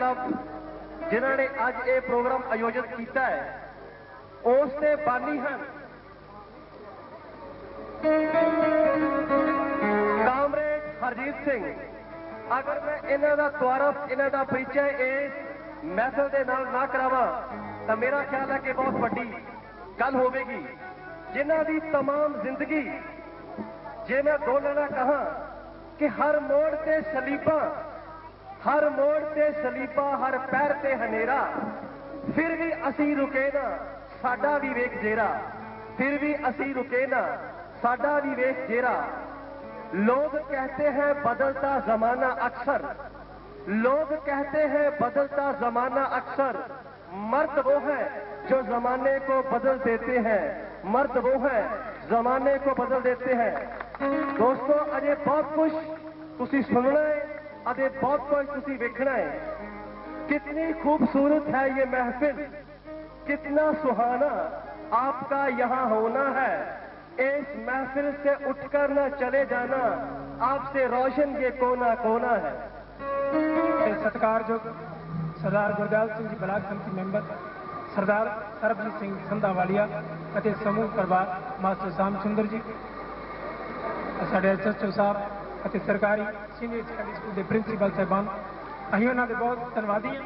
Club ਜਿਨ੍ਹਾਂ ਨੇ ਅੱਜ ਇਹ ਪ੍ਰੋਗਰਾਮ ਆਯੋਜਿਤ ਕੀਤਾ ਹੈ ਉਸ ਦੇ ਬਾਨੀ ਹਨ ਕਾਮਰੇਡ ਹਰਜੀਤ ਸਿੰਘ ਅਗਰ ਮੈਂ ਇਹਨਾਂ ਦਾ ਤੁਆਰਫ ਇਹਨਾਂ ਦਾ ਪਰਿਚੈ ਇਸ ਮੈਸਲ ਦੇ ਨਾਲ ਨਾ ਕਰਾਵਾਂ ਤਾਂ ਮੇਰਾ ਖਿਆਲ ਹੈ ਕਿ ਬਹੁਤ ਵੱਡੀ ਗੱਲ ਹੋਵੇਗੀ ਜਿਨ੍ਹਾਂ ਦੀ तमाम ਜ਼ਿੰਦਗੀ ਜੇ ਮੈਂ ਦੋ ਲੈਣਾ ਕਹਾਂ ਕਿ ਹਰ ਮੋੜ ਤੇ ਸਲੀਬਾ ਹਰ ਮੋੜ ਤੇ ਸਲੀਬਾ ਹਰ ਪੈਰ ਤੇ ਹਨੇਰਾ ਫਿਰ ਵੀ ਅਸੀਂ ਰੁਕੇ ਨਾ ਸਾਡਾ ਵੀ ਵੇਖ ਜੇਰਾ ਫਿਰ ਵੀ ਅਸੀਂ ਰੁਕੇ ਨਾ ਸਾਡਾ ਵੀ ਵੇਖ ਜੇਰਾ लोग कहते हैं बदलता जमाना अक्सर लोग कहते हैं बदलता जमाना अक्सर मर्द वो है जो जमाने को बदल देते हैं मर्द वो है जमाने को बदल देते हैं दोस्तों अजे बहुत कुछ तुसी सुनना है अजे बहुत कुछ तुसी देखना है कितनी खूबसूरत है ये महफिल कितना सुहाना आपका यहाँ होना है इस महफिल से उठकर न चले जाना आपसे रोशन ये कोना कोना है ਤੇ ਸਤਿਕਾਰਯੋਗ ਸਰਦਾਰ ਗੁਰਦਿਆਲ ਸਿੰਘ ਜੀ ਬਲਾਕ ਸੰਮਤੀ ਮੈਂਬਰ ਸਰਦਾਰ ਸਰਬਜੀਤ ਸਿੰਘ ਸੰਧਾਵਾਲੀਆ ਅਤੇ ਸਮੂਹ ਪਰਿਵਾਰ ਮਾਸਟਰ ਸ਼ਾਮ ਸੁੰਦਰ ਜੀ ਸਾਡੇ ਐਸਐਸਓ ਸਾਹਿਬ ਅਤੇ ਸਰਕਾਰੀ ਸੀਨੀਅਰ ਸੈਕੰਡਰੀ ਸਕੂਲ ਦੇ ਪ੍ਰਿੰਸੀਪਲ ਸਾਹਿਬਾਨ, ਅਸੀਂ ਉਹਨਾਂ ਦੇ ਬਹੁਤ ਧੰਨਵਾਦੀ ਹਾਂ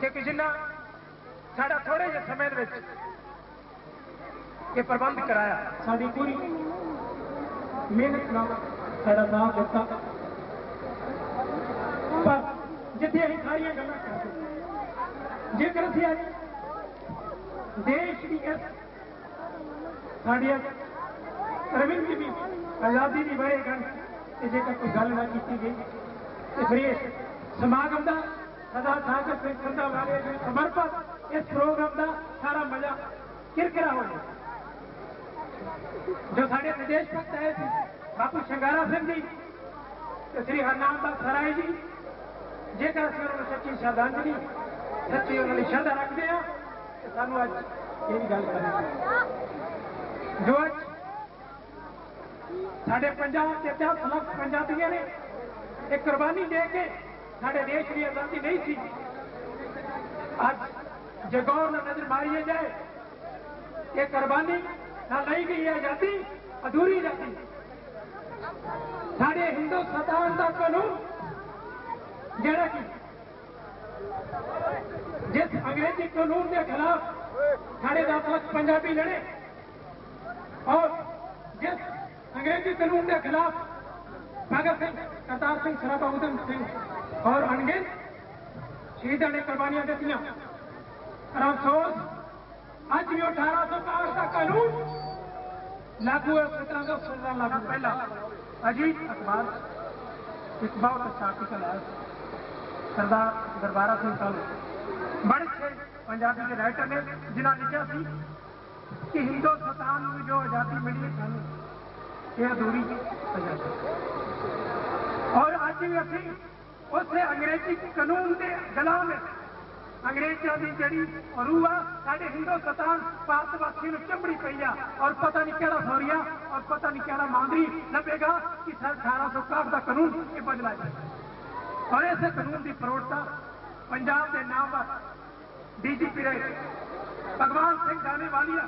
ਕਿਉਂਕਿ ਜਿਨ੍ਹਾਂ ਸਾਡਾ ਥੋੜੇ ਜਿਹੇ ਸਮੇਂ ਦੇ ਵਿੱਚ ਇਹ ਪ੍ਰਬੰਧ ਕਰਾਇਆ। ਸਾਡੀ ਪੂਰੀ ਮਿਹਨਤ ਨਾਲ ਸਾਡਾ ਸਾਥ ਦਿੱਤਾ। ਪਰ ਜਿੱਥੇ ਅਸੀਂ ਸਾਰੀਆਂ ਗੱਲਾਂ ਕਰਦੇ ਜੇਕਰ ਅਸੀਂ ਅੱਜ ਦੇਸ਼ ਦੀ ਇਸ ਸਾਡੀ ਰਵਿੰਦ ਦੀ ਆਜ਼ਾਦੀ ਦੀ ਵਰੇਗੰਢ ਤੇ ਜੇਕਰ ਕੋਈ ਗੱਲ ਨਾ ਕੀਤੀ ਗਈ, ਤੇ ਫਿਰ ਇਸ ਸਮਾਗਮ ਦਾ ਸਦਾ ਸਾਗਰ ਸਿੰਘ ਸੰਧਾ ਵਾਲੇ ਦੇ ਸਮਰਪਿਤ ਇਸ ਪ੍ਰੋਗਰਾਮ ਦਾ ਸਾਰਾ ਮਜ਼ਾ ਕਿਰਕਿਰਾ ਹੋ ਗਿਆ ਜੋ ਸਾਡੇ ਵਿਦੇਸ਼ ਭਗਤ ਆਏ ਸੀ, ਬਾਪੂ ਸ਼ੰਗਾਰਾ ਸਿੰਘ ਜੀ ਤੇ ਸ੍ਰੀ ਹਰਨਾਮ ਦਾ ਸਰਾਏ ਜੀ, ਜੇਕਰ ਅਸੀਂ ਉਹਨਾਂ ਨੂੰ ਸੱਚੀ ਸ਼ਰਧਾਂਜਲੀ, ਸੱਚੀ ਉਹਨਾਂ ਦੀ ਸ਼ਰਧਾ ਰੱਖਦੇ ਆ ਸਾਨੂੰ ਅੱਜ ਇਹ ਗੱਲ ਕਰਨੀ ਜੋ ਅੱਜ ਸਾਡੇ ਪੰਜਾਬ ਦੇ 10 ਲੱਖ ਪੰਜਾਬੀਆਂ ਨੇ। ਇਹ ਕੁਰਬਾਨੀ ਦੇ ਕੇ ਸਾਡੇ ਦੇਸ਼ ਦੀ ਆਜ਼ਾਦੀ ਨਹੀਂ ਸੀ। ਅੱਜ ਜਗੌਰ ਨਾਲ ਨਜ਼ਰ ਮਾਰੀਏ ਜਾਏ, ਇਹ ਕੁਰਬਾਨੀ ਨਾ ਲਈ ਗਈ ਆਜ਼ਾਦੀ, ਅਧੂਰੀ ਰਹੀ ਸਾਡੇ ਹਿੰਦੁਸਤਾਨ ਦਾ ਕਾਨੂੰਨ ਜਿਹੜਾ ਕਿ ਜਿਸ ਅੰਗਰੇਜ਼ੀ ਕਾਨੂੰਨ ਦੇ ਖਿਲਾਫ ਸਾਡੇ 10 ਲੱਖ ਪੰਜਾਬੀ ਲੜੇ ਔਰ ਜਿਸ ਅੰਗਰੇਜ਼ੀ ਕਾਨੂੰਨ ਦੇ ਖਿਲਾਫ ਭਗਤ ਸਿੰਘ, ਕਰਤਾਰ ਸਿੰਘ, ਸਰਾਭਾ ਉਦਮ ਸਿੰਘ ਔਰ ਅਣਗਿਣਤ ਸ਼ਹੀਦਾਂ ਨੇ ਕੁਰਬਾਨੀਆਂ ਦਿੱਤੀਆਂ। ਪਰ ਅਫਸੋਸ, ਅੱਜ ਵੀ 1865 ਦਾ ਕਾਨੂੰਨ ਲਾਗੂ ਹੈ 1700 ਦਾ ਲਾਗੂ ਪਹਿਲਾਂ ਅਜੀਤ ਅਖਬਾਰ ਇੱਕ ਬਹੁਤ ਅੱਛਾ ਆਰਟੀਕਲ ਹੈ ਸਰਦਾਰ ਦਰਬਾਰਾ ਸਿੰਘ ਕਾਲੂ ਬੜੇ ਅੱਛੇ ਪੰਜਾਬੀ ਦੇ ਰਾਈਟਰ ਨੇ, ਜਿਨ੍ਹਾਂ ਲਿਖਿਆ ਸੀ ਕਿ ਹਿੰਦੁਸਤਾਨ ਨੂੰ ਜੋ ਆਜ਼ਾਦੀ ਮਿਲੀ ਹੈ ਸਾਨੂੰ ਇਹ ਅਧੂਰੀ ਆਜ਼ਾਦੀ ਔਰ ਅੱਜ ਵੀ ਅਸੀਂ ਉਸੇ ਅੰਗਰੇਜ਼ੀ ਕਾਨੂੰਨ ਦੇ ਗੁਲਾਮ ਹਾਂ। ਅੰਗਰੇਜ਼ਾਂ ਦੀ ਜਿਹੜੀ ਰੂਹ ਆ, ਸਾਡੇ ਹਿੰਦੁਸਤਾਨ ਭਾਰਤ ਵਾਸੀਆਂ ਨੂੰ ਚੰਬੜੀ ਪਈ ਆ। ਔਰ ਪਤਾ ਨਹੀਂ ਕਿਹੜਾ ਸੋਰੀਆ ਔਰ ਪਤਾ ਨਹੀਂ ਕਿਹੜਾ ਮਾਂਦਰੀ ਲੱਭੇਗਾ ਕਿ ਸਰ 1861 ਦਾ ਕਾਨੂੰਨ ਇਹ ਬਦਲਾ ਜਾਏ ਔਰ ਇਸੇ ਕਾਨੂੰਨ ਦੀ ਪ੍ਰੋੜਤਾ ਪੰਜਾਬ ਦੇ ਨਾਮ ਨਾਮਵਰ ਡੀਜੀਪੀ ਰਹੇ ਭਗਵਾਨ ਸਿੰਘ ਦਾਣੇ ਵਾਲੀਆ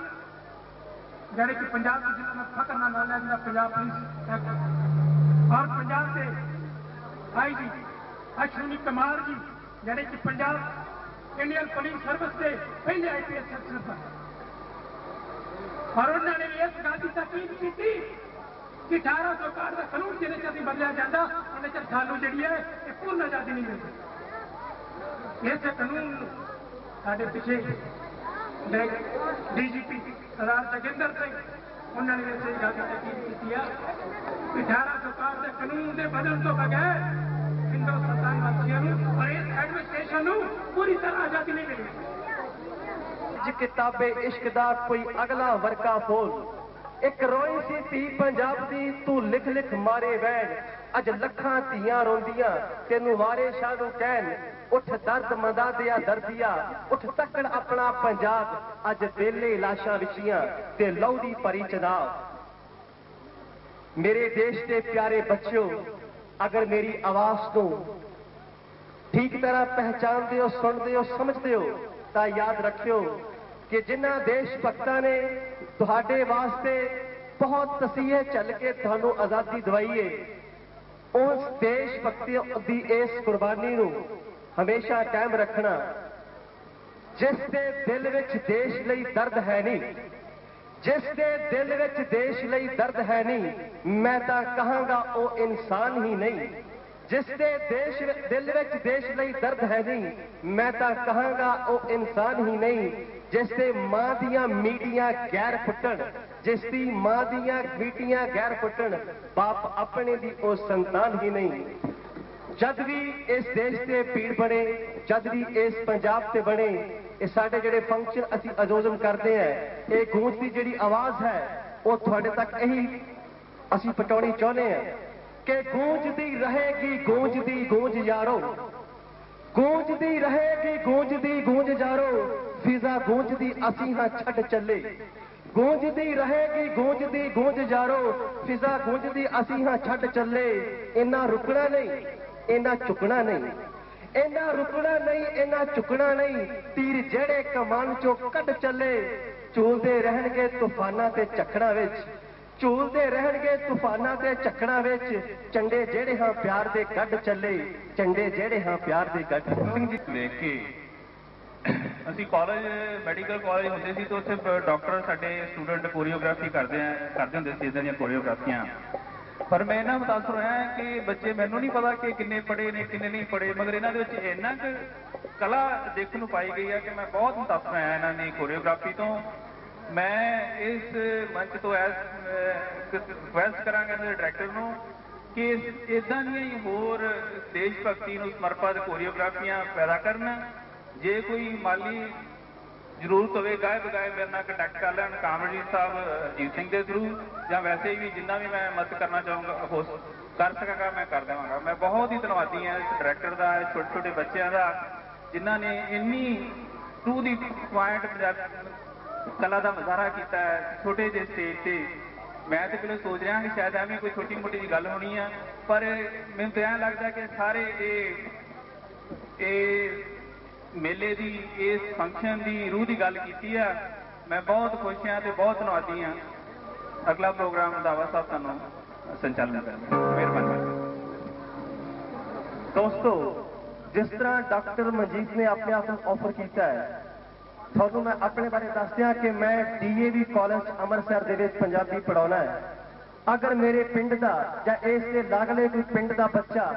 ਜਿਹੜੇ ਕਿ ਪੰਜਾਬ ਦੇ ਜ਼ਿਲ੍ਹਾ ਨਾਲ ਫਕਰ ਨਾਲ ਨਾਲ ਜਿਹੜਾ ਪੰਜਾਬ ਪੁਲਿਸ ਐਕਟ ਔਰ ਪੰਜਾਬ ਦੇ ਆਈਜੀ ਅਸ਼ਵਨੀ ਕੁਮਾਰ ਜੀ ਜਿਹੜੇ ਕਿ ਪੰਜਾਬ ਇੰਡੀਅਨ ਪੁਲਿਸ ਸਰਵਿਸ ਦੇ ਪਹਿਲੇ ਆਈਪੀਐਸ ਅਫਸਰ ਸਨ ਔਰ ਉਹਨਾਂ ਨੇ ਇਸ ਗੱਲ ਦੀ ਤਕਲੀਫ ਕੀਤੀ ਕਿ 1861 ਦਾ ਕਾਨੂੰਨ ਜਿਹਦੇ ਚ ਅਸੀਂ ਬਦਲਿਆ ਜਾਂਦਾ ਉਹਨੇ ਚ ਸਾਨੂੰ ਜਿਹੜੀ ਹੈ ਇਹ ਪੂਰਨ ਆਜ਼ਾਦੀ ਨਹੀਂ ਮਿਲਦੀ। ਇਸ ਕਾਨੂੰਨ ਨੂੰ ਸਾਡੇ ਪਿੱਛੇ ਡੀਜੀਪੀ ਸਰਦਾਰ ਜਗਿੰਦਰ ਸਿੰਘ, ਉਹਨਾਂ ਨੇ ਇਸੇ ਗੱਲ ਦੀ ਤਕਲੀਫ ਕੀਤੀ ਆ ਕਿ 1861 ਦੇ ਕਾਨੂੰਨ ਦੇ ਬਦਲਣ ਤੋਂ ਬਗੈਰ ਹਿੰਦੁਸਤਾਨ ਵਾਸੀਆਂ ਨੂੰ ਔਰ ਇਸ ਐਡਮਿਨਿਸਟ੍ਰੇਸ਼ਨ ਨੂੰ ਪੂਰੀ ਤਰ੍ਹਾਂ ਆਜ਼ਾਦੀ ਨਹੀਂ ਮਿਲੀ। ਅੱਜ ਕਿਤਾਬੇ ਇਸ਼ਕ ਦਾ ਕੋਈ ਅਗਲਾ ਵਰਕਾ ਫੋਲ। ਇੱਕ ਰੋਈ ਸੀ ਧੀ ਪੰਜਾਬ ਦੀ, ਤੂੰ ਲਿਖ ਲਿਖ ਮਾਰੇ ਵੈਣ। ਅੱਜ ਲੱਖਾਂ ਧੀਆਂ ਰੋਂਦੀਆਂ, ਤੈਨੂੰ ਵਾਰੇ ਸ਼ਾਹ ਨੂੰ ਕਹਿਣ। ਉੱਠ ਦਰਦ ਮੰਦਾ ਦਿਆ ਦਰਦੀਆ, ਉੱਠ ਤੱਕੜ ਆਪਣਾ ਪੰਜਾਬ, ਅੱਜ ਵੇਲੇ ਲਾਸ਼ਾਂ ਵਿਚੀਆਂ ਤੇ ਲਹੂ ਭਰੀ ਚਨਾਬ ਮੇਰੇ ਦੇਸ਼ ਦੇ ਪਿਆਰੇ ਬੱਚਿਓ, ਅਗਰ ਮੇਰੀ ਆਵਾਜ਼ ਤੋਂ ਠੀਕ ਤਰ੍ਹਾਂ ਪਹਿਚਾਨਦੇ ਹੋ, ਸੁਣਦੇ ਹੋ, ਸਮਝਦੇ ਹੋ, ਤਾਂ ਯਾਦ ਰੱਖਿਓ ਕਿ ਜਿਨ੍ਹਾਂ ਦੇਸ਼ ਭਗਤਾਂ ਨੇ ਤੁਹਾਡੇ ਵਾਸਤੇ ਬਹੁਤ ਤਸੀਹੇ ਚੱਲ ਕੇ ਤੁਹਾਨੂੰ ਆਜ਼ਾਦੀ ਦਵਾਈ ਏ, ਉਸ ਦੇਸ਼ ਭਗਤੀ ਦੀ ਇਸ ਕੁਰਬਾਨੀ ਨੂੰ ਹਮੇਸ਼ਾ ਕਾਇਮ ਰੱਖਣਾ, ਜਿਸ ਦੇ ਦਿਲ ਵਿੱਚ ਦੇਸ਼ ਲਈ ਦਰਦ ਹੈ ਨਹੀਂ, ਜਿਸ ਦੇ ਦਿਲ ਵਿੱਚ ਦੇਸ਼ ਲਈ ਦਰਦ ਹੈ ਨਹੀਂ, ਮੈਂ ਤਾਂ ਕਹਾਂਗਾ ਉਹ ਇਨਸਾਨ ਹੀ ਨਹੀਂ, ਜਿਸ ਦੇ ਦੇਸ਼ ਦਿਲ ਵਿੱਚ ਦੇਸ਼ ਲਈ ਦਰਦ ਹੈ ਨਹੀਂ, ਮੈਂ ਤਾਂ ਕਹਾਂਗਾ ਉਹ ਇਨਸਾਨ ਹੀ ਨਹੀਂ, ਜਿਸ ਦੇ ਮਾਂ ਦੀਆਂ ਮੀਟੀਆਂ ਗੈਰ ਫੁੱਟਣ ਜਿਸ ਦੀ ਮਾਂ ਦੀਆਂ ਮੀਟੀਆਂ ਗੈਰ ਫੁੱਟਣ ਬਾਪ ਆਪਣੇ ਦੀ ਉਹ ਸੰਤਾਨ ਹੀ ਨਹੀਂ। ਜਦ ਵੀ ਇਸ ਦੇਸ਼ ਤੇ ਪੀੜ ਬਣੇ, ਜਦ ਵੀ ਇਸ ਪੰਜਾਬ ਤੇ ਬਣੇ, ਇਹ ਸਾਡੇ ਜਿਹੜੇ ਫੰਕਸ਼ਨ ਅਸੀਂ ਆਯੋਜਨ ਕਰਦੇ ਆ ਇਹ ਗੂੰਜ ਦੀ ਜਿਹੜੀ ਆਵਾਜ਼ ਹੈ, ਉਹ ਤੁਹਾਡੇ ਤੱਕ ਇਹੀ ਅਸੀਂ ਪਹੁੰਚਾਉਣੀ ਚਾਹੁੰਦੇ ਆ ਕਿ ਗੂੰਜਦੀ ਰਹੇਗੀ ਗੂੰਜਦੀ ਗੂੰਜ ਯਾਰੋ। ਗੂੰਜਦੀ ਰਹੇਗੀ ਗੂੰਜਦੀ ਗੂੰਜ ਯਾਰੋ। ਫਿਜ਼ਾ ਗੂੰਜਦੀ ਅਸੀਂ ਹਾਂ ਛੱਡ ਚੱਲੇ। ਗੂੰਜਦੀ ਰਹੇਗੀ ਗੂੰਜਦੀ ਗੂੰਜ ਯਾਰੋ। ਫਿਜ਼ਾ ਗੂੰਜਦੀ ਅਸੀਂ ਹਾਂ ਛੱਡ ਚੱਲੇ। ਇੰਨਾ ਰੁਕਣਾ ਨਹੀਂ। ਇਹਨਾਂ ਚੁੱਕਣਾ ਨਹੀਂ। ਇਹਨਾਂ ਰੁਕਣਾ ਨਹੀਂ ਇਹਨਾਂ ਝੁਕਣਾ ਨਹੀਂ। ਤੀਰ ਜਿਹੜੇ ਕਮਾਨ ਚੋਂ ਕੱਢ ਚੱਲੇ ਝੂਲਦੇ ਰਹਿਣਗੇ ਤੂਫਾਨਾਂ ਤੇ ਚੱਕੜਾਂ ਵਿੱਚ। ਝੂਲਦੇ ਰਹਿਣਗੇ ਤੂਫਾਨਾਂ ਤੇ ਚੱਕੜਾਂ ਵਿੱਚ। ਚੰਡੇ ਜਿਹੜੇ ਹਾਂ ਪਿਆਰ ਦੇ ਕੱਢ ਚੱਲੇ, ਚੰਡੇ ਜਿਹੜੇ ਹਾਂ ਪਿਆਰ ਦੇ ਕੱਢ ਸਿੰਘ ਜੀ ਦੇਖ ਕੇ ਅਸੀਂ ਕਾਲਜ ਮੈਡੀਕਲ ਕਾਲਜ ਹੁੰਦੇ ਸੀ ਤਾਂ ਉੱਥੇ ਡਾਕਟਰ ਸਾਡੇ ਸਟੂਡੈਂਟ ਕੋਰੀਓਗ੍ਰਾਫੀ ਕਰਦੇ ਆ, ਕਰਦੇ ਹੁੰਦੇ ਸੀ ਇਦਾਂ ਦੀਆਂ ਕੋਰੀਓਗ੍ਰਾਫੀਆਂ ਪਰ ਮੈਂ ਇਹਨਾਂ ਨੂੰ ਦੱਸ ਰਿਹਾ ਕਿ ਬੱਚੇ ਮੈਨੂੰ ਨਹੀਂ ਪਤਾ ਕਿ ਕਿੰਨੇ ਪੜੇ ਨੇ, ਕਿੰਨੇ ਨਹੀਂ ਪੜੇ ਮਗਰ ਇਹਨਾਂ ਦੇ ਵਿੱਚ ਇੰਨਾ ਕੁ ਕਲਾ ਦੇਖਣ ਨੂੰ ਪਾਈ ਗਈ ਹੈ ਕਿ ਮੈਂ ਬਹੁਤ ਮੁਤਾਸਰ ਹੋਇਆ ਇਹਨਾਂ ਨੇ ਕੋਰੀਓਗ੍ਰਾਫੀ ਤੋਂ। ਮੈਂ ਇਸ ਮੰਚ ਤੋਂ ਐਸ ਰਿਕੁਐਸਟ ਕਰਾਂਗਾ ਇਹਨਾਂ ਦੇ ਡਾਇਰੈਕਟਰ ਨੂੰ ਕਿ ਇਦਾਂ ਦੀਆਂ ਹੀ ਹੋਰ ਦੇਸ਼ ਭਗਤੀ ਨੂੰ ਸਮਰਪਿਤ ਕੋਰੀਓਗ੍ਰਾਫੀਆਂ ਪੈਦਾ ਕਰਨ। ਜੇ ਕੋਈ ਮਾਲੀ ਜ਼ਰੂਰਤ ਹੋਵੇ ਗਾਇਬ ਗਾਇਬ ਮੇਰੇ ਨਾਲ ਕੰਟੈਕਟ ਕਰ ਲੈਣ, ਕਾਮਰਜੀਤ ਸਾਹਿਬ, ਅਜੀਤ ਸਿੰਘ ਦੇ ਥਰੂ ਜਾਂ ਵੈਸੇ ਵੀ ਜਿੰਨਾ ਵੀ ਮੈਂ ਮਦਦ ਕਰਨਾ ਚਾਹੂੰਗਾ, ਹੋ ਕਰ ਸਕਾਂਗਾ, ਮੈਂ ਕਰ ਦੇਵਾਂਗਾ। ਮੈਂ ਬਹੁਤ ਹੀ ਧੰਨਵਾਦੀ ਹਾਂ ਇਸ ਡਾਇਰੈਕਟਰ ਦਾ ਛੋਟੇ ਛੋਟੇ ਬੱਚਿਆਂ ਦਾ, ਜਿਨ੍ਹਾਂ ਨੇ ਇੰਨੀ ਟੂ ਦੀ ਪੁਆਇੰਟ ਕਲਾ ਦਾ ਮੁਜ਼ਾਹਰਾ ਕੀਤਾ ਹੈ, ਛੋਟੇ ਜਿਹੇ ਸਟੇਜ ਤੇ। ਮੈਂ ਤੇ ਪਹਿਲਾਂ ਸੋਚ ਰਿਹਾ ਕਿ ਸ਼ਾਇਦ ਐਵੇਂ ਕੋਈ ਛੋਟੀ ਮੋਟੀ ਜੀ ਗੱਲ ਹੋਣੀ ਆ, ਪਰ ਮੈਨੂੰ ਤਾਂ ਐਂ ਲੱਗਦਾ ਕਿ ਸਾਰੇ ਇਹ ਇਹ ਮੇਲੇ ਦੀ, ਇਸ ਫੰਕਸ਼ਨ ਦੀ ਰੂਹ ਦੀ ਗੱਲ ਕੀਤੀ ਆ। ਮੈਂ ਬਹੁਤ ਖੁਸ਼ ਹਾਂ ਤੇ ਬਹੁਤ ਧੰਨਵਾਦੀ ਹਾਂ। ਅਗਲਾ ਪ੍ਰੋਗਰਾਮ ਦਾਵਾ ਸਾਹਿਬ ਤੁਹਾਨੂੰ ਸੰਚਾਲਨ ਕਰਨਾ ਮਿਹਰਬਾਨੀ। ਦੋਸਤੋ, ਜਿਸ ਤਰ੍ਹਾਂ ਡਾਕਟਰ ਮਨਜੀਤ ਨੇ ਆਪਣੇ ਆਪ ਨੂੰ ਆਫਰ ਕੀਤਾ ਹੈ, ਤੁਹਾਨੂੰ ਮੈਂ ਆਪਣੇ ਬਾਰੇ ਦੱਸ ਦਿਆਂ ਕਿ ਮੈਂ ਡੀਏਵੀ ਕਾਲਜ ਅੰਮ੍ਰਿਤਸਰ ਦੇ ਵਿੱਚ ਪੰਜਾਬੀ ਪੜਾਉਣਾ ਹੈ। ਅਗਰ ਮੇਰੇ ਪਿੰਡ ਦਾ ਜਾਂ ਇਸ ਦੇ ਲਾਗਲੇ ਕੋਈ ਪਿੰਡ ਦਾ ਬੱਚਾ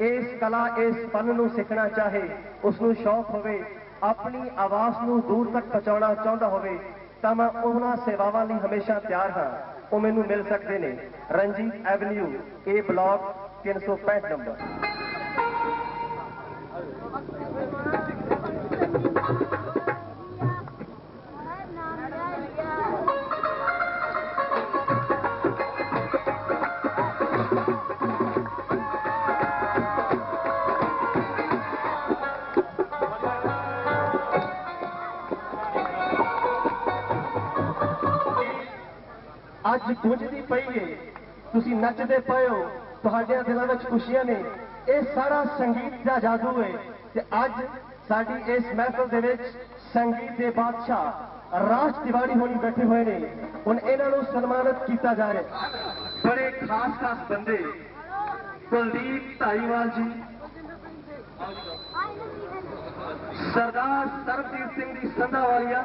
ਇਸ ਕਲਾ, ਇਸ ਫਨ ਨੂੰ ਸਿੱਖਣਾ ਚਾਹੇ ਉਸ ਨੂੰ ਸ਼ੌਕ ਹੋਵੇ, ਆਪਣੀ ਆਵਾਜ਼ ਨੂੰ ਦੂਰ ਤੱਕ ਪਹੁੰਚਾਉਣਾ ਚਾਹੁੰਦਾ ਹੋਵੇ, ਤਾਂ ਮੈਂ ਉਹਨਾਂ ਸੇਵਾਵਾਂ ਲਈ ਹਮੇਸ਼ਾ ਤਿਆਰ ਹਾਂ। ਉਹ ਮੈਨੂੰ ਮਿਲ ਸਕਦੇ ਨੇ। Ranjit avenue A block 365 number. ਅੱਜ ਗੁੰਜਦੀ ਪਈ ਏ। ਤੁਸੀਂ ਨੱਚਦੇ ਪਏ ਹੋ। ਤੁਹਾਡੇ ਦਿਲਾਂ ਵਿੱਚ ਖੁਸ਼ੀਆਂ ਨੇ। ਇਹ ਸਾਰਾ ਸੰਗੀਤ ਦਾ ਜਾਦੂ ਹੈ ਤੇ ਅੱਜ ਸਾਡੀ ਇਸ ਮਹਿਫਲ ਦੇ ਵਿੱਚ ਸੰਗੀਤ ਦੇ ਬਾਦਸ਼ਾਹ ਰਾਜ ਤਿਵਾੜੀ ਹੋਣੀ ਬੈਠੇ ਹੋਏ ਨੇ। ਹੁਣ ਇਹਨਾਂ ਨੂੰ ਸਨਮਾਨਿਤ ਕੀਤਾ ਜਾ ਰਿਹਾ ਬੜੇ ਖਾਸ ਖਾਸ ਬੰਦੇ। ਕੁਲਦੀਪ ਧਾਰੀਵਾਲ ਜੀ। ਸਰਦਾਰ ਸਰਬਜੀਤ ਸਿੰਘ ਦੀ ਸੰਧਾ ਸੰਧਾਵਾਲੀਆ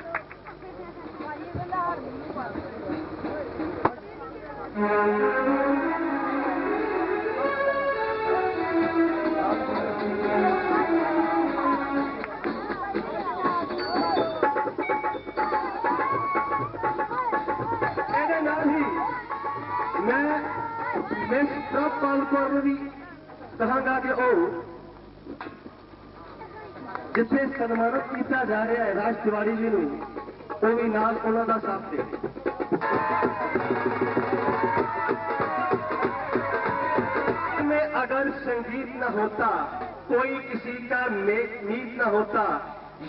ਮੈਂ ਮਿਸ ਪ੍ਰਭਪਾਲ ਕੌਰ ਨੂੰ ਵੀ ਕਹਾਂਗਾ ਕਿ ਉਹ ਜਿੱਥੇ ਸਨਮਾਨਿਤ ਕੀਤਾ ਜਾ ਰਿਹਾ ਹੈ, ਰਾਜ ਤਿਵਾੜੀ ਜੀ ਨੂੰ ਉਹ ਵੀ ਨਾਲ ਉਹਨਾਂ ਦਾ ਸਾਥ ਦੇ में अगर संगीत न होता कोई किसी का मे- मीत न होता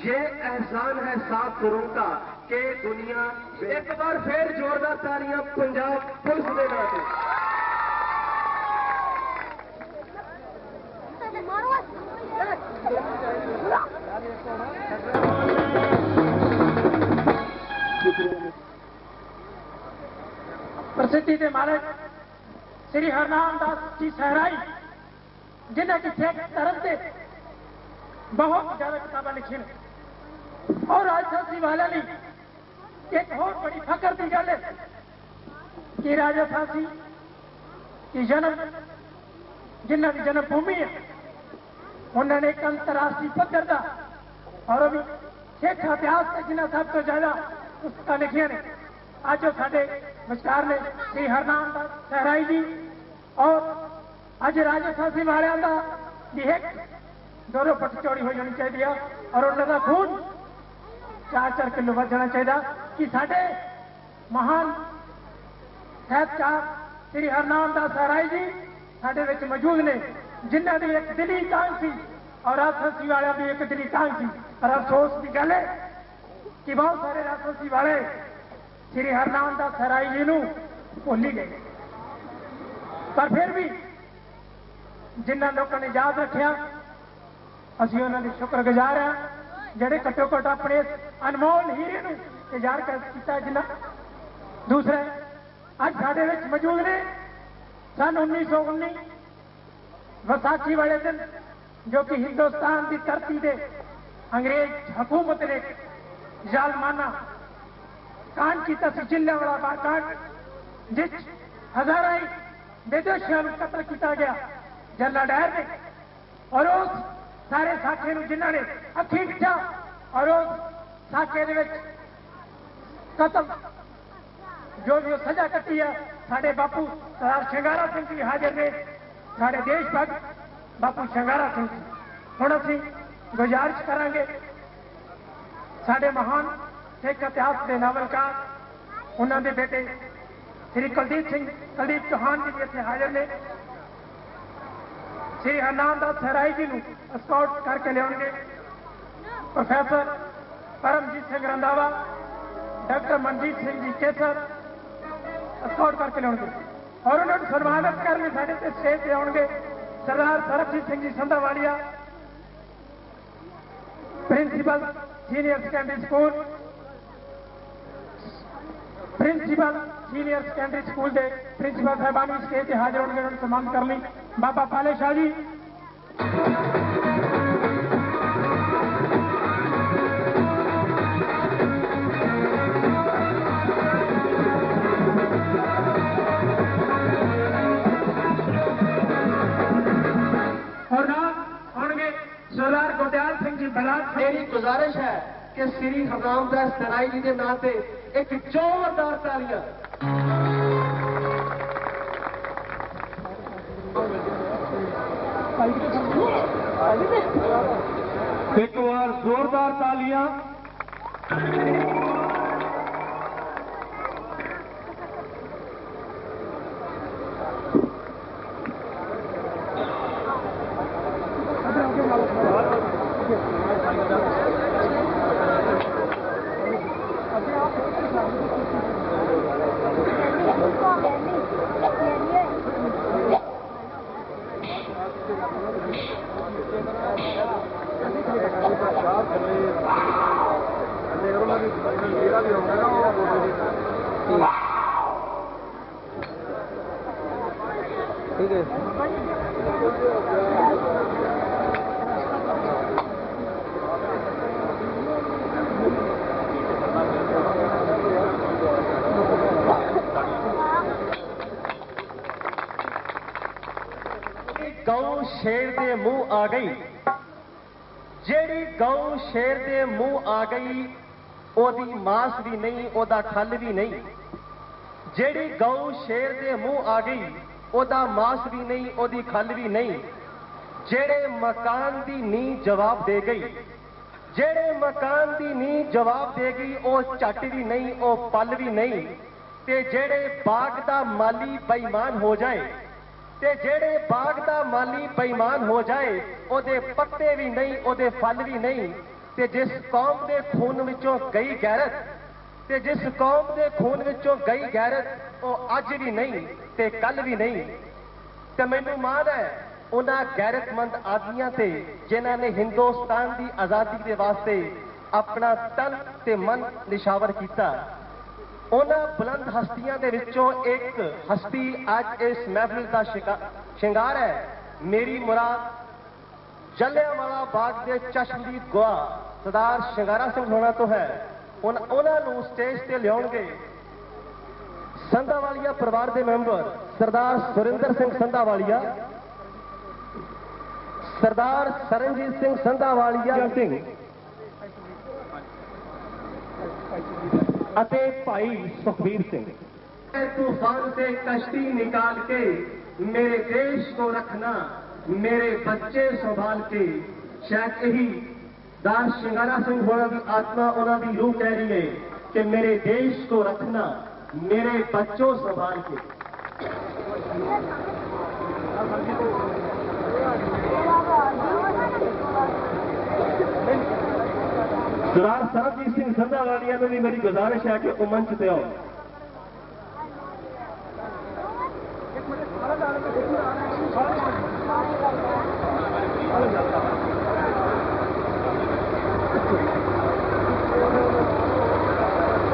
ये एहसान है सात गुरुओं का कि दुनिया एक बार फिर जोरदार तालियां पंजाब पुलिस दे नाते ਪ੍ਰਸਿੱਧੀ ਦੇ ਮਾਲਕ ਸ੍ਰੀ ਹਰਨਾਮ ਦਾਸ ਜੀ ਸਹਿਰਾਈ, ਜਿਨ੍ਹਾਂ ਕਿ ਸਿੱਖ ਧਰਮ ਤੇ ਬਹੁਤ ਜ਼ਿਆਦਾ ਕਿਤਾਬਾਂ ਲਿਖੀਆਂ ਨੇ। ਔਰ ਰਾਜਸਾਸੀ ਵਾਲਿਆਂ ਲਈ ਇੱਕ ਹੋਰ ਬੜੀ ਫਖਰ ਦੀ ਗੱਲ ਹੈ ਕਿ ਰਾਜਾ ਸਾਸੀ ਦੀ ਜਨਮ, ਜਿਨ੍ਹਾਂ ਦੀ ਜਨਮ ਭੂਮੀ ਹੈ, ਉਹਨਾਂ ਨੇ ਇੱਕ ਅੰਤਰਰਾਸ਼ਟਰੀ ਪੱਧਰ ਦਾ ਔਰ ਉਹ ਵੀ ਸਿੱਖ ਇਤਿਹਾਸ ਤੇ ਜਿਨ੍ਹਾਂ ਸਭ ਤੋਂ ਜ਼ਿਆਦਾ ਪੁਸਤਕਾਂ ਲਿਖੀਆਂ ਨੇ। ਅੱਜ ਉਹ ਸਾਡੇ ਵਿਚਕਾਰ ਨੇ ਸ੍ਰੀ ਹਰਨਾਮ ਸਹਿਰਾਈ ਜੀ ਔਰ ਅੱਜ ਰਾਜਾ ਸਾਸੀ ਵਾਲਿਆਂ ਦਾ ਵੀ ਇੱਕ ਦੋਨੋਂ ਪੱਟ ਚੌੜੀ ਹੋ ਜਾਣੀ ਚਾਹੀਦੀ ਆ ਔਰ ਉਹਨਾਂ ਦਾ ਖੂਨ ਚਾਰ ਚਾਰ ਕਿਲੋ ਵੱਧਣਾ ਚਾਹੀਦਾ ਕਿ ਸਾਡੇ ਮਹਾਨ ਸਾਹਿਬਕਾਰ ਸ੍ਰੀ ਹਰਨਾਮ ਦਾਸ ਸਹਿਰਾਈ ਜੀ ਸਾਡੇ ਵਿੱਚ ਮੌਜੂਦ ਨੇ, ਜਿਨ੍ਹਾਂ ਦੀ ਇੱਕ ਦਿਲੀ ਤਾਂਗ ਸੀ ਔਰ ਰਾਜਸੀ ਵਾਲਿਆਂ ਦੀ ਇੱਕ ਦਿਲੀ ਤਾਂਗ ਸੀ। ਪਰ ਅਫਸੋਸ ਦੀ ਗੱਲ ਹੈ ਕਿ ਬਹੁਤ ਸਾਰੇ ਰਾਜਸੀ ਵਾਲੇ ਸ੍ਰੀ ਹਰਨਾਮ ਦਾਸ ਸਹਿਰਾਈ ਜੀ ਨੂੰ ਭੁੱਲ ਹੀ ਗਏ। ਪਰ ਫਿਰ ਵੀ ਜਿਨ੍ਹਾਂ ਲੋਕਾਂ ਨੇ ਯਾਦ ਰੱਖਿਆ, ਅਸੀਂ ਉਹਨਾਂ ਦੇ ਸ਼ੁਕਰਗੁਜ਼ਾਰ ਹਾਂ, ਜਿਹੜੇ ਘੱਟੋ ਘੱਟ ਆਪਣੇ ਅਨਮੋਲ ਹੀਰੇ ਨੂੰ ਤਿਆਰ ਕੀਤਾ ਜਿਨ੍ਹਾਂ ਦੂਸਰਾ, ਅੱਜ ਸਾਡੇ ਵਿੱਚ ਮੌਜੂਦ ਨੇ ਸਨ 1919 ਵਿਸਾਖੀ ਵਾਲੇ ਦਿਨ, ਜੋ ਕਿ ਹਿੰਦੁਸਤਾਨ ਦੀ ਧਰਤੀ ਦੇ ਅੰਗਰੇਜ਼ ਹਕੂਮਤ ਨੇ ਜ਼ਾਲਮਾਨਾ ਕਾਂਡ ਕੀਤਾ ਸੀ ਜਿੰਨਾ ਵਾਲਾ ਬਾਕਾਂਡ ਜਿਸ ਹਜ਼ਾਰਾਂ ਵਿਦੇਸ਼ੀਆਂ ਨੂੰ ਕਤਲ ਕੀਤਾ ਗਿਆ ਜੱਲਾ ਡਹਿਰ ਨੇ ਔਰ ਉਸ ਸਾਰੇ ਸਾਥੀਆਂ ਨੂੰ ਜਿਨ੍ਹਾਂ ਨੇ ਅੱਖੀ ਡਿੱਠਾ ਔਰ ਉਸ ਸਾਕੇ ਦੇ ਵਿੱਚ ਕਤਲ ਜੋ ਵੀ ਸਜ਼ਾ ਕੱਟੀ ਹੈ ਸਾਡੇ ਬਾਪੂ ਸਰਦਾਰ ਸ਼ਿੰਗਾਰਾ ਸਿੰਘ ਜੀ ਹਾਜ਼ਰ ਨੇ ਸਾਡੇ ਦੇਸ਼ ਭਗਤ ਬਾਪੂ ਸ਼ਿੰਗਾਰਾ ਸਿੰਘ ਜੀ ਹੁਣ ਅਸੀਂ ਗੁਜ਼ਾਰਿਸ਼ ਕਰਾਂਗੇ ਸਾਡੇ ਮਹਾਨ ਸਿੱਖ ਇਤਿਹਾਸ ਦੇ ਨਾਵਲਕਾਰ ਉਹਨਾਂ ਦੇ ਬੇਟੇ ਸ੍ਰੀ ਕੁਲਦੀਪ ਸਿੰਘ ਕੁਲਦੀਪ ਚੌਹਾਨ ਜੀ ਵੀ ਇੱਥੇ ਹਾਜ਼ਰ ਨੇ ਸ੍ਰੀ ਹਰਨਾਮ ਦਾਸ ਸਹਿਰਾਈ ਜੀ ਨੂੰ ਸਕਾਊਟ ਕਰਕੇ ਲਿਆਉਣਗੇ professor Paramjit Singh Randhawa doctor Manjit Singh ji Kesar scout ਕਰਕੇ ਲਿਆਉਣਗੇ ਔਰ ਉਹਨਾਂ ਨੂੰ ਸਨਮਾਨਿਤ ਕਰਨ ਲਈ ਸਾਡੇ ਤੇ ਸਟੇਜ ਤੇ ਆਉਣਗੇ Sardar Sarabjit Singh ji Sandhawalia principal senior secondary school principal senior secondary school के प्रिंसिपल साहबानी स्टेज से हाजिर होने उन्होंने सम्मान कर ली। बाबा पाले शाह जी। सरदार गुरदयाल सिंह जी गुज़ारिश है ਕਿ ਸ੍ਰੀ ਹਰਨਾਮ ਦਾਸ ਸਰਾਈ ਜੀ ਦੇ ਨਾਂ ਤੇ ਇੱਕ ਜ਼ੋਰਦਾਰ ਤਾਲੀਆਂ ਇੱਕ ਵਾਰ ਜ਼ੋਰਦਾਰ ਤਾਲੀਆਂ ਗਊ ਸ਼ੇਰ ਦੇ ਮੂੰਹ ਆ ਗਈ ਜਿਹੜੀ ਗਊ ਸ਼ੇਰ ਦੇ ਮੂੰਹ ਆ ਗਈ, ਉਹਦੀ ਮਾਸ ਵੀ ਨਹੀਂ, ਉਹਦਾ ਖੱਲ ਵੀ ਨਹੀਂ। ਜਿਹੜੀ ਗਊ ਸ਼ੇਰ ਦੇ ਮੂੰਹ ਆ ਗਈ, ਉਹਦਾ ਮਾਸ ਵੀ ਨਹੀਂ, ਉਹਦੀ ਖੱਲ ਵੀ ਨਹੀਂ। ਜਿਹੜੇ ਮਕਾਨ ਦੀ ਨੀ ਜਵਾਬ ਦੇ ਗਈ, ਜਿਹੜੇ ਮਕਾਨ ਦੀ ਨੀ ਜਵਾਬ ਦੇ ਗਈ, ਉਹ ਝੱਟ ਵੀ ਨਹੀਂ, ਉਹ ਪਲ ਵੀ ਨਹੀਂ। ਤੇ ਜਿਹੜੇ ਬਾਗ ਦਾ ਮਾਲੀ ਬੇਈਮਾਨ ਹੋ ਜਾਏ ਤੇ ਜਿਹੜੇ ਬਾਗ ਦਾ ਮਾਲੀ ਬੇਈਮਾਨ ਹੋ ਜਾਏ, ਉਹਦੇ ਪੱਤੇ ਵੀ ਨਹੀਂ, ਉਹਦੇ ਫਲ ਵੀ ਨਹੀਂ। ਤੇ ਜਿਸ ਕੌਮ ਦੇ ਖੂਨ ਵਿੱਚੋਂ ਗਈ ਗੈਰਤ, ਤੇ ਜਿਸ ਕੌਮ ਦੇ ਖੂਨ ਵਿੱਚੋਂ ਗਈ ਗੈਰਤ, ਉਹ ਅੱਜ ਵੀ ਨਹੀਂ ਤੇ ਕੱਲ ਵੀ ਨਹੀਂ। ਤੇ ਮੈਨੂੰ ਮਾਣ ਹੈ, ਉਹਨਾਂ ਗੈਰਤਮੰਦ ਆਦਮੀਆਂ ਤੇ, ਜਿਨ੍ਹਾਂ ਨੇ ਹਿੰਦੁਸਤਾਨ ਦੀ ਆਜ਼ਾਦੀ ਦੇ ਵਾਸਤੇ ਆਪਣਾ ਤਨ ਤੇ ਮਨ ਨਿਸ਼ਾਵਰ ਕੀਤਾ। ਉਹਨਾਂ ਬੁਲੰਦ ਹਸਤੀਆਂ ਦੇ ਵਿੱਚੋਂ ਇੱਕ ਹਸਤੀ ਅੱਜ ਇਸ ਮਹਿਫਿਲ ਦਾ ਸ਼ਿਕਾ- ਸ਼ਿੰਗਾਰ ਹੈ। ਮੇਰੀ ਮੁਰਾਦ ਜਲਿਆਂਵਾਲਾ ਬਾਗ ਦੇ ਚਸ਼ਮਦੀਦ ਗਵਾਹ ਸਰਦਾਰ ਸ਼ਿੰਗਾਰਾ ਸਿੰਘ ਹੋਣਾ ਤੋਂ ਹੈ। ਉਹਨਾਂ ਨੂੰ ਸਟੇਜ ਤੇ ਲਿਆਉਣਗੇ। ਸੰਧਾਵਾਲੀਆ ਪਰਿਵਾਰ ਦੇ ਮੈਂਬਰ, ਸਰਦਾਰ ਸੁਰਿੰਦਰ ਸਿੰਘ ਸੰਧਾਵਾਲੀਆ, ਸਰਦਾਰ ਸਰਨਜੀਤ ਸਿੰਘ ਸੰਧਾਵਾਲੀਆ ਸਿੰਘ। ਅਤੇ ਭਾਈ ਸੁਖਬੀਰ ਸਿੰਘ तूफान से कश्ती निकाल के मेरे देश को रखना मेरे बच्चे संभाल के शायद यही दास शिंगारा सिंह होना की आत्मा ਉਹਨਾਂ ਦੀ रूह कह रही है कि मेरे देश को रखना मेरे बच्चों संभाल के ਸਰਦਾਰ ਸਰਬਜੀਤ ਸਿੰਘ ਸੰਧਾਵਾਲੀਆ ਨੂੰ ਵੀ ਮੇਰੀ ਗੁਜ਼ਾਰਿਸ਼ ਹੈ ਕਿ ਉਹ ਮੰਚ ਤੇ ਆਓ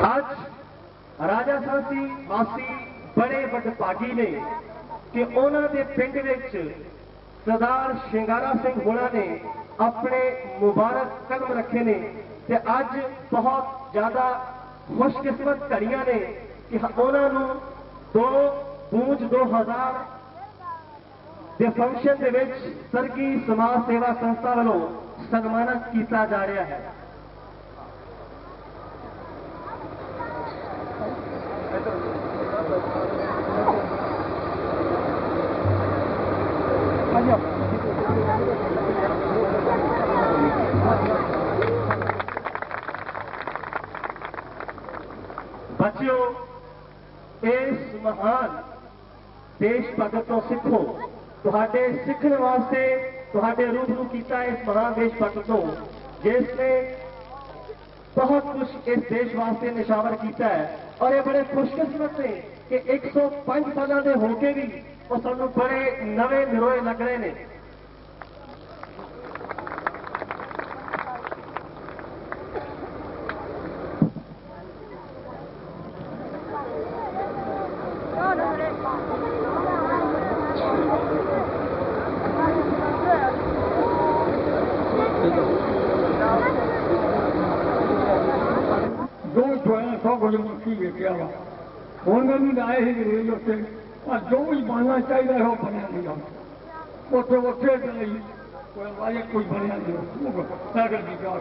ਅੱਜ ਰਾਜਾ ਸਾਸੀ ਵਾਸੀ ਬੜੇ ਵਡਭਾਗੀ ਨੇ ਕਿ ਉਹਨਾਂ ਦੇ ਪਿੰਡ ਵਿੱਚ ਸਰਦਾਰ ਸ਼ਿੰਗਾਰਾ ਸਿੰਘ ਹੋਣਾ ਨੇ ਆਪਣੇ ਮੁਬਾਰਕ ਕਦਮ ਰੱਖੇ ਨੇ ਤੇ ਅੱਜ ਬਹੁਤ ਜ਼ਿਆਦਾ ਖੁਸ਼ਕਿਸਮਤ ਘੜੀਆਂ ਨੇ ਕਿ ਉਹਨਾਂ ਨੂੰ ਦੋ ਪੂੰਜ 2000 ਦੇ ਫੰਕਸ਼ਨ ਦੇ ਵਿੱਚ ਸਰਗੀ ਸਮਾਜ ਸੇਵਾ ਸੰਸਥਾ ਵੱਲੋਂ ਸਨਮਾਨਿਤ ਕੀਤਾ ਜਾ ਰਿਹਾ ਹੈ। ਬੱਚਿਓ ਇਸ ਮਹਾਨ ਦੇਸ਼ ਭਗਤ ਤੋਂ ਸਿੱਖੋ। ਤੁਹਾਡੇ ਸਿੱਖਣ ਵਾਸਤੇ ਤੁਹਾਡੇ ਰੂਪ ਨੂੰ ਕੀਤਾ ਇਸ ਮਹਾਨ ਦੇਸ਼ ਭਗਤ ਤੋਂ, ਜਿਸ ਨੇ ਬਹੁਤ ਕੁਝ ਇਸ ਦੇਸ਼ ਵਾਸਤੇ ਨਿਸ਼ਾਵਰ ਕੀਤਾ ਹੈ। ਔਰ ਇਹ ਬੜੇ ਖੁਸ਼ਕਿਸਮਤ ਨੇ ਕਿ 105 ਸਾਲਾਂ ਦੇ ਹੋ ਕੇ ਵੀ ਉਹ ਸਾਨੂੰ ਬੜੇ ਨਵੇਂ ਨਿਰੋਏ ਲੱਗ ਰਹੇ ਨੇ ਜੋ ਜੋਇਆ ਸੋ ਕੁਝ ਵੇਖਿਆ ਵਾ? ਹੁਣ ਮੈਨੂੰ ਲਾਏ ਹੀ ਜ਼ਰੂਰੀ ਉੱਤੇ। ਪਰ ਜੋ ਵੀ ਬਣਨਾ ਚਾਹੀਦਾ ਹੈ, ਉਹ ਬਣਿਆ ਨਹੀਂ ਗਾ। ਉੱਥੇ ਉੱਥੇ ਚਲੀ ਕੋਈ ਵਾਜੇ ਕੋਈ ਬਣਿਆ ਨਹੀਂ ਸਾਗਰ ਦੀ ਕਾ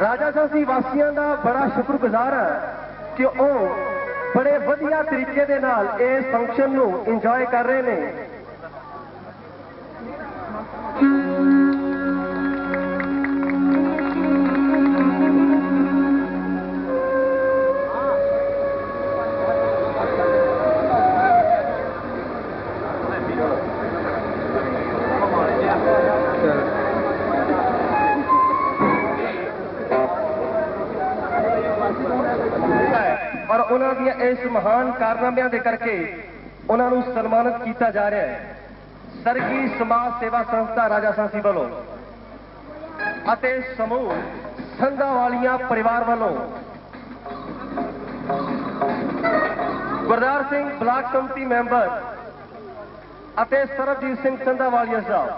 ਰਾਜਾ ਸਾਸੀ ਵਾਸੀਆਂ ਦਾ ਬੜਾ ਸ਼ੁਕਰਗੁਜ਼ਾਰ ਹੈ ਕਿ ਉਹ ਬੜੇ ਵਧੀਆ ਤਰੀਕੇ ਦੇ ਨਾਲ ਇਸ ਫੰਕਸ਼ਨ ਨੂੰ ਇੰਜੋਏ ਕਰ ਰਹੇ ਨੇ। ਕਾਰਨਾਮਿਆਂ ਦੇ ਕਰਕੇ ਉਹਨਾਂ ਨੂੰ ਸਨਮਾਨਿਤ ਕੀਤਾ ਜਾ ਰਿਹਾ ਹੈ। ਸਰਗੀ ਸਮਾਜ ਸੇਵਾ ਸੰਸਥਾ ਰਾਜਾ ਸਾਂਸੀ ਵੱਲੋਂ ਅਤੇ ਸਮੂਹ ਸੰਧਾ ਵਾਲੀਆਂ ਪਰਿਵਾਰ ਵੱਲੋਂ Gurdayal Singh block committee member ਅਤੇ ਸਰਬਜੀਤ ਸਿੰਘ ਸੰਧਾ ਵਾਲੀਆ ਸਾਹਿਬ।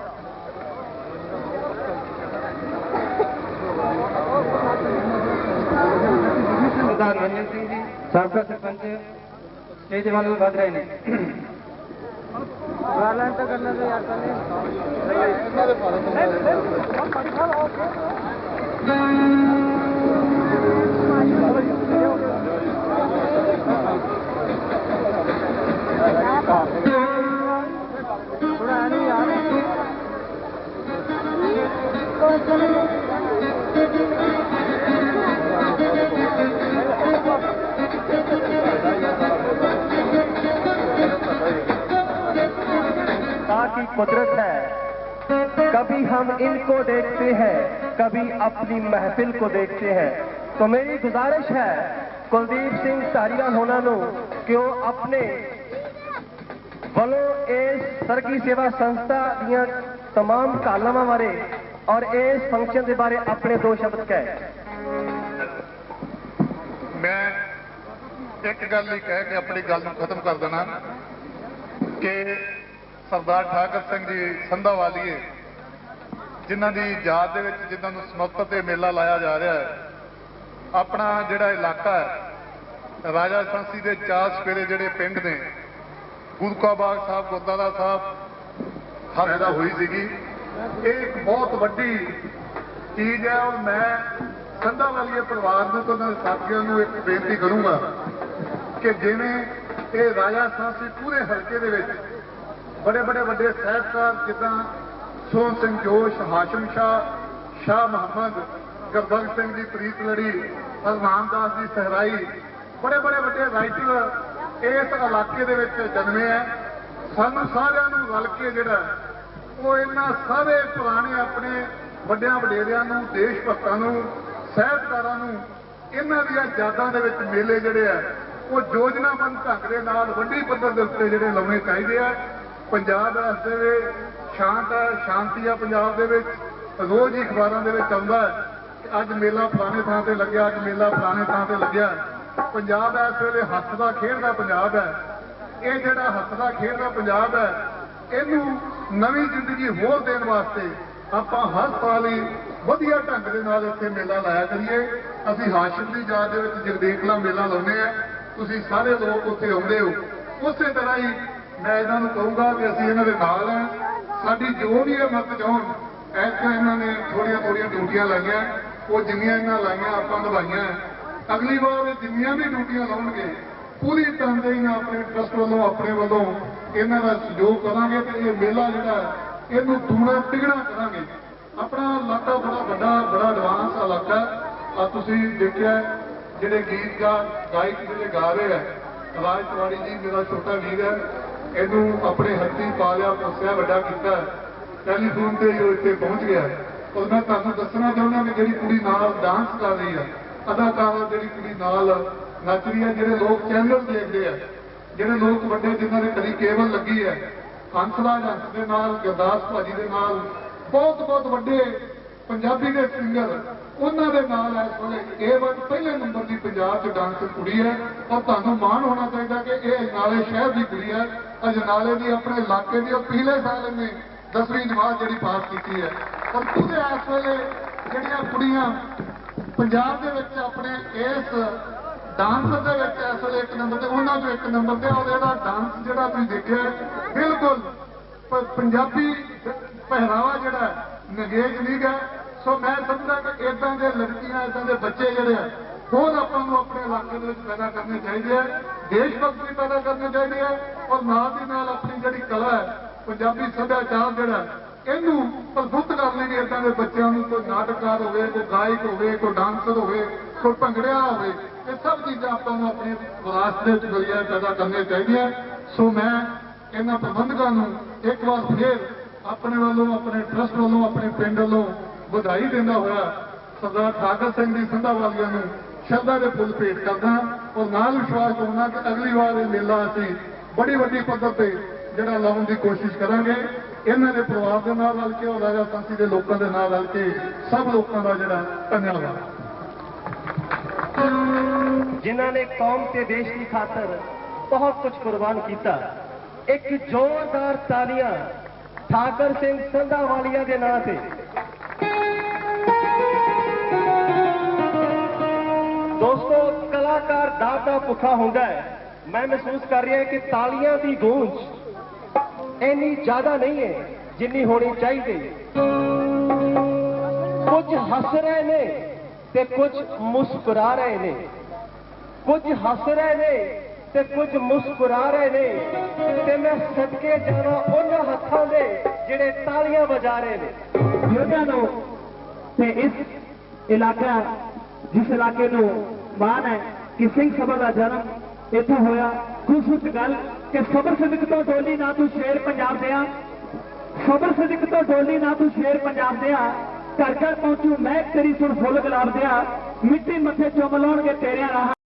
ਸਰਦਾਰ ਮਨਜੀਤ ਸਿੰਘ ਜੀ, ਸਾਬਕਾ ਸਰਪੰਚ చేతి వనరు భద్రైని Thank you. की कुदरत है कभी हम इनको देखते हैं कभी अपनी महफिल को देखते हैं तो मेरी गुजारिश है ਕੁਲਦੀਪ ਸਿੰਘ ਧਾਰੀਵਾਲ ਹੋਣਾ ਨੂੰ ਕਿ ਉਹ ਆਪਣੇ ਵੱਲੋਂ ਇਸ ਸਰਗੀ ਸੇਵਾ ਸੰਸਥਾ ਦੀਆਂ तमाम ਕਾਲਮਾਂ ਬਾਰੇ ਔਰ ਇਸ ਫੰਕਸ਼ਨ ਦੇ ਬਾਰੇ ਆਪਣੇ ਦੋ ਸ਼ਬਦ ਕਹੇ ਮੈਂ ਇੱਕ ਗੱਲ ਹੀ ਕਹਿ ਕੇ ਆਪਣੀ ਗੱਲ ਨੂੰ ਖਤਮ ਕਰ ਦੇਣਾ ਕਿ ਸਰਦਾਰ ਠਾਕਰ ਸਿੰਘ ਜੀ ਸੰਧਾਵਾਲੀਏ ਜਿਨ੍ਹਾਂ ਦੀ ਯਾਦ ਦੇ ਵਿੱਚ ਜਿਨ੍ਹਾਂ ਨੂੰ ਸਮਰਪਿਤ ਤੇ ਮੇਲਾ ਲਾਇਆ ਜਾ ਰਿਹਾ ਹੈ, ਆਪਣਾ ਜਿਹੜਾ ਇਲਾਕਾ ਹੈ, ਰਾਜਾ ਸੰਸੀ ਦੇ ਚਾਰ ਸਪੇਰੇ ਜਿਹੜੇ ਪਿੰਡ ਨੇ ਗੁਰਕਾ ਬਾਗ ਸਾਹਿਬ, ਗੁਰਦੁਆਰਾ ਸਾਹਿਬ ਹਰਦਾ ਹੋਈ ਸੀਗੀ। ਇਹ ਇੱਕ ਬਹੁਤ ਵੱਡੀ ਚੀਜ਼ ਹੈ ਔਰ ਮੈਂ ਸੰਧਾ ਵਾਲੀਏ ਪਰਿਵਾਰ ਨੂੰ ਤੇ ਉਹਨਾਂ ਦੇ ਸਾਥੀਆਂ ਨੂੰ ਇੱਕ ਬੇਨਤੀ ਕਰੂੰਗਾ ਕਿ ਜਿਵੇਂ ਇਹ ਰਾਜਾ ਸਾਂਸੀ ਪੂਰੇ ਹਲਕੇ ਦੇ ਵਿੱਚ ਬੜੇ ਬੜੇ ਵੱਡੇ ਸਾਹਿਬਕਾਰ ਜਿੱਦਾਂ ਸੋਹਣ ਸਿੰਘ ਜੋਸ਼, ਹਾਸ਼ਮ ਸ਼ਾਹ ਸ਼ਾਹ ਮੁਹੰਮਦ, ਗੁਰਬਖਸ਼ ਸਿੰਘ ਦੀ ਪ੍ਰੀਤ ਲੜੀ ਰਾਮਦਾਸ ਦਾਸ ਦੀ ਸਹਿਰਾਈ ਬੜੇ ਬੜੇ ਵੱਡੇ ਰਾਈਟਰ ਇਸ ਇਲਾਕੇ ਦੇ ਵਿੱਚ ਜਨਮੇ ਹੈ ਸਾਨੂੰ ਸਾਰਿਆਂ ਨੂੰ ਰਲ ਕੇ ਜਿਹੜਾ, ਉਹ ਇਹਨਾਂ ਸਾਰੇ ਪੁਰਾਣੇ ਆਪਣੇ ਵੱਡਿਆਂ ਵਡੇਰਿਆਂ ਨੂੰ, ਦੇਸ਼ ਭਗਤਾਂ ਨੂੰ, ਸਾਹਿਤਕਾਰਾਂ ਨੂੰ, ਇਹਨਾਂ ਦੀਆਂ ਯਾਦਾਂ ਦੇ ਵਿੱਚ ਮੇਲੇ ਜਿਹੜੇ ਆ, ਉਹ ਯੋਜਨਾਬੰਦ ਢੰਗ ਦੇ ਨਾਲ ਵੱਡੀ ਪੱਧਰ ਦੇ ਉੱਤੇ ਜਿਹੜੇ ਲਾਉਣੇ ਚਾਹੀਦੇ ਆ। ਪੰਜਾਬ ਇਸ ਦੇ ਵਿੱਚ ਸ਼ਾਂਤ ਹੈ, ਸ਼ਾਂਤੀ ਆ ਪੰਜਾਬ ਦੇ ਵਿੱਚ। ਰੋਜ਼ ਹੀ ਅਖਬਾਰਾਂ ਦੇ ਵਿੱਚ ਆਉਂਦਾ ਕਿ ਅੱਜ ਮੇਲਾ ਫਲਾਣੇ ਥਾਂ ਤੇ ਲੱਗਿਆ, ਅੱਜ ਮੇਲਾ ਫਲਾਣੇ ਥਾਂ ਤੇ ਲੱਗਿਆ। ਪੰਜਾਬ ਇਸ ਵੇਲੇ ਹੱਸਦਾ ਖੇਡਦਾ ਪੰਜਾਬ ਹੈ। ਇਹ ਜਿਹੜਾ ਹੱਸਦਾ ਖੇਡਦਾ ਪੰਜਾਬ ਹੈ, ਇਹਨੂੰ ਨਵੀਂ ਜ਼ਿੰਦਗੀ ਹੋਰ ਦੇਣ ਵਾਸਤੇ ਆਪਾਂ ਹਰ ਸਾਲ ਹੀ ਵਧੀਆ ਢੰਗ ਦੇ ਨਾਲ ਇੱਥੇ ਮੇਲਾ ਲਾਇਆ ਕਰੀਏ। ਅਸੀਂ ਹਾਸ਼ਮ ਦੀ ਯਾਦ ਦੇ ਵਿੱਚ ਜਗਦੇਖਲਾ ਮੇਲਾ ਲਾਉਂਦੇ ਆ ਤੁਸੀਂ ਸਾਰੇ ਲੋਕ ਉੱਥੇ ਆਉਂਦੇ ਹੋ। ਉਸੇ ਤਰ੍ਹਾਂ ਹੀ ਮੈਂ ਇਹਨਾਂ ਨੂੰ ਕਹੂੰਗਾ ਕਿ ਅਸੀਂ ਇਹਨਾਂ ਦੇ ਨਾਲ ਹਾਂ। ਸਾਡੀ ਜੋ ਵੀ ਇਹ ਮਤ ਚਾਹਣ ਐਸਾ ਇਹਨਾਂ ਨੇ ਥੋੜੀਆਂ ਥੋੜੀਆਂ ਡਿਊਟੀਆਂ ਲਾਈਆਂ। ਉਹ ਜਿੰਨੀਆਂ ਇਹਨਾਂ ਲਾਈਆਂ ਆਪਾਂ ਨਿਭਾਈਆਂ। ਅਗਲੀ ਵਾਰ ਇਹ ਜਿੰਨੀਆਂ ਵੀ ਡਿਊਟੀਆਂ ਲਾਉਣਗੇ ਪੂਰੀ ਤਨਦੇਹੀ ਨਾਲ ਆਪਣੇ ਟਰਸਟ ਵੱਲੋਂ ਆਪਣੇ ਵੱਲੋਂ ਇਹਨਾਂ ਦਾ ਸਹਿਯੋਗ ਕਰਾਂਗੇ ਤੇ ਇਹ ਮੇਲਾ ਜਿਹੜਾ ਹੈ, ਇਹਨੂੰ ਦੂਣਾ ਤਿਗਣਾ ਕਰਾਂਗੇ। ਆਪਣਾ ਇਲਾਕਾ ਬੜਾ ਵੱਡਾ ਬੜਾ ਐਡਵਾਂਸ ਇਲਾਕਾ। ਆ ਤੁਸੀਂ ਦੇਖਿਆ ਜਿਹੜੇ ਗੀਤ ਗਾ ਗਾਇਕ ਜਿਹੜੇ ਗਾ ਰਹੇ ਆ ਰਾਜ ਤਿਵਾੜੀ ਜੀ ਮੇਰਾ ਛੋਟਾ ਵੀਰ ਹੈ। ਇਹਨੂੰ ਆਪਣੇ ਹੱਥੀਂ ਪਾਲਿਆ ਪੋਸਿਆ ਵੱਡਾ ਕੀਤਾ ਟੈਲੀਫੋਨ ਤੇ ਜੋ ਇੱਥੇ ਪਹੁੰਚ ਗਿਆ ਔਰ ਮੈਂ ਤੁਹਾਨੂੰ ਦੱਸਣਾ ਚਾਹੁੰਦਾ ਕਿ ਜਿਹੜੀ ਕੁੜੀ ਨਾਲ ਡਾਂਸ ਕਰ ਰਹੀ ਆ ਅਦਾਕਾਰਾ ਜਿਹੜੀ ਕੁੜੀ ਨਾਲ ਨੱਚ ਰਹੀ ਹੈ, ਜਿਹੜੇ ਲੋਕ ਚੈਨਲ ਦੇਖਦੇ ਆ, ਜਿਹੜੇ ਲੋਕ ਵੱਡੇ ਜਿਨ੍ਹਾਂ ਦੇ ਕਦੀ ਕੇਵਲ ਲੱਗੀ ਹੈ, ਹੰਸਰਾਜ ਹੰਸ ਦੇ ਨਾਲ, ਗੁਰਦਾਸ ਭਾਜੀ ਦੇ ਨਾਲ ਬਹੁਤ ਬਹੁਤ ਵੱਡੇ ਪੰਜਾਬੀ ਦੇ ਸਿੰਗਰ ਉਹਨਾਂ ਦੇ ਨਾਲ ਇਸ ਵੇਲੇ ਇਹ ਪਹਿਲੇ ਨੰਬਰ ਦੀ ਪੰਜਾਬ 'ਚ ਡਾਂਸਰ ਕੁੜੀ ਹੈ। ਔਰ ਤੁਹਾਨੂੰ ਮਾਣ ਹੋਣਾ ਚਾਹੀਦਾ ਕਿ ਇਹ ਅਜਨਾਲੇ ਸ਼ਹਿਰ ਦੀ ਕੁੜੀ ਹੈ। ਅਜਨਾਲੇ ਦੀ ਆਪਣੇ ਇਲਾਕੇ ਦੀ ਔਰ ਪਿਛਲੇ ਸਾਲ ਇਹਨੇ 10ਵੀਂ ਜਮਾਤ ਜਿਹੜੀ ਪਾਸ ਕੀਤੀ ਹੈ। ਔਰ ਪੂਰੇ ਇਸ ਵੇਲੇ ਜਿਹੜੀਆਂ ਕੁੜੀਆਂ ਪੰਜਾਬ ਦੇ ਵਿੱਚ ਆਪਣੇ ਇਸ ਡਾਂਸ ਦੇ ਵਿੱਚ ਇਸ ਵੇਲੇ ਇੱਕ ਨੰਬਰ ਤੇ, ਉਹਨਾਂ ਚੋਂ ਇੱਕ ਨੰਬਰ ਤੇ, ਔਰ ਇਹਦਾ ਡਾਂਸ ਜਿਹੜਾ ਤੁਸੀਂ ਦੇਖਿਆ ਬਿਲਕੁਲ ਪੰਜਾਬੀ ਪਹਿਰਾਵਾ ਜਿਹੜਾ ਨਗੇਜ ਨਹੀਂ ਗਾ ਸੋ ਮੈਂ ਸਮਝਦਾ ਕਿ ਇਦਾਂ ਦੇ ਲੜਕੀਆਂ ਇਦਾਂ ਦੇ ਬੱਚੇ ਜਿਹੜੇ ਆ, ਖੁਦ ਆਪਾਂ ਨੂੰ ਆਪਣੇ ਇਲਾਕੇ ਦੇ ਵਿੱਚ ਪੈਦਾ ਕਰਨੇ ਚਾਹੀਦੇ ਆ, ਦੇਸ਼ ਭਗਤੀ ਪੈਦਾ ਕਰਨੇ ਚਾਹੀਦੇ ਹੈ ਔਰ ਨਾਲ ਦੀ ਨਾਲ ਆਪਣੀ ਜਿਹੜੀ ਕਲਾ ਹੈ, ਪੰਜਾਬੀ ਸੱਭਿਆਚਾਰ ਜਿਹੜਾ ਇਹਨੂੰ ਪ੍ਰਫੁੱਤ ਕਰਨ ਲਈ ਵੀ ਇਦਾਂ ਦੇ ਬੱਚਿਆਂ ਨੂੰ ਕੋਈ ਨਾਟਕਕਾਰ ਹੋਵੇ, ਕੋਈ ਗਾਇਕ ਹੋਵੇ, ਕੋਈ ਡਾਂਸਰ ਹੋਵੇ, ਕੋਈ ਭੰਗੜਿਆ ਹੋਵੇ, ਇਹ ਸਭ ਚੀਜ਼ਾਂ ਆਪਾਂ ਨੂੰ ਆਪਣੇ ਵਿਰਾਸਤ ਦੇ ਜ਼ਰੀਏ ਪੈਦਾ ਕਰਨੀਆਂ ਚਾਹੀਦੀਆਂ। ਸੋ ਮੈਂ ਇਹਨਾਂ ਪ੍ਰਬੰਧਕਾਂ ਨੂੰ ਇੱਕ ਵਾਰ ਫੇਰ ਆਪਣੇ ਵੱਲੋਂ, ਆਪਣੇ ਟਰਸਟ ਵੱਲੋਂ, ਆਪਣੇ ਪਿੰਡ ਵੱਲੋਂ ਵਧਾਈ ਦਿੰਦਾ ਹੋਇਆ ਸਰਦਾਰ ਠਾਕਰ ਸਿੰਘ ਦੀ ਸੰਧਾਵਾਲੀਆਂ ਨੂੰ ਸ਼ਰਧਾ ਦੇ ਫੁੱਲ ਭੇਟ ਕਰਦਾ ਔਰ ਨਾਲ ਵਿਸ਼ਵਾਸ ਹੋਣਾ ਕਿ ਅਗਲੀ ਵਾਰ ਇਹ ਮੇਲਾ ਅਸੀਂ ਬੜੀ ਵੱਡੀ ਪੱਧਰ ਤੇ ਜਿਹੜਾ ਲਾਉਣ ਦੀ ਕੋਸ਼ਿਸ਼ ਕਰਾਂਗੇ। ਇਹਨਾਂ ਦੇ ਪਰਿਵਾਰ ਦੇ ਨਾਲ ਰਲ ਕੇ ਔਰ ਰਾਜਾ ਸੰਸੀ ਦੇ ਲੋਕਾਂ ਦੇ ਨਾਲ ਰਲ ਕੇ ਸਭ ਲੋਕਾਂ ਦਾ ਜਿਹੜਾ ਧੰਨਵਾਦ। ਜਿਨ੍ਹਾਂ ਨੇ ਕੌਮ ਤੇ ਦੇਸ਼ ਦੀ ਖਾਤਰ ਬਹੁਤ ਕੁਝ ਕੁਰਬਾਨ ਕੀਤਾ, ਇੱਕ ਜ਼ੋਰਦਾਰ ਤਾਲੀਆਂ ਠਾਕਰ ਸਿੰਘ ਸੰਧਾਵਾਲੀਆ ਦੇ ਨਾਂ ਤੇ ਕਲਾਕਾਰ ਦਾਤ ਦਾ ਭੁੱਖਾ ਹੁੰਦਾ ਹੈ। ਮੈਂ ਮਹਿਸੂਸ ਕਰ ਰਿਹਾ ਕਿ ਤਾਲੀਆਂ ਦੀ ਗੂੰਜ ਇੰਨੀ ਜ਼ਿਆਦਾ ਨਹੀਂ ਹੈ ਜਿੰਨੀ ਹੋਣੀ ਚਾਹੀਦੀ। ਕੁਝ ਹੱਸ ਰਹੇ ਨੇ ਤੇ ਕੁਝ ਮੁਸਕਰਾ ਰਹੇ ਨੇ। ਕੁਝ ਹੱਸ ਰਹੇ ਨੇ ਤੇ ਕੁਝ ਮੁਸਕਰਾ ਰਹੇ ਨੇ। ਤੇ ਮੈਂ ਸਦਕੇ ਜਾਵਾਂ ਉਹਨਾਂ ਹੱਥਾਂ ਦੇ ਜਿਹੜੇ ਤਾਲੀਆਂ ਵਜਾ ਰਹੇ ਨੇ। ਬਜ਼ੁਰਗਾਂ ਨੂੰ ਤੇ ਇਸ ਇਲਾਕਾ, ਜਿਸ ਇਲਾਕੇ ਨੂੰ ਮਾਣ ਹੈ ਕਿ ਸਿੰਘ ਸਭਾ ਦਾ ਜਨਮ ਇੱਥੇ ਹੋਇਆ ਖੁਸ਼ ਗੱਲ ਕਿ ਸਬਰ ਸਿਦਕ ਤੋਂ ਡੋਲੀ ਨਾ ਤੂੰ ਸ਼ੇਰ ਪੰਜਾਬ ਦਿਆਂ। ਸਬਰ ਸਦਿਕ ਤੋਂ ਡੋਲੀ ਨਾ ਤੂੰ ਸ਼ੇਰ ਪੰਜਾਬ ਦਿਆਂ। ਘਰ ਘਰ ਪਹੁੰਚੂ ਮੈਂ ਤੇਰੀ ਸੁਣ ਫੁੱਲ ਗੁਲਾਬ ਦਿਆ। ਮਿੱਟੀ ਮੱਥੇ ਚੁੰਮ ਲਾਉਣਗੇ ਤੇਰਿਆਂ ਰਾਹ।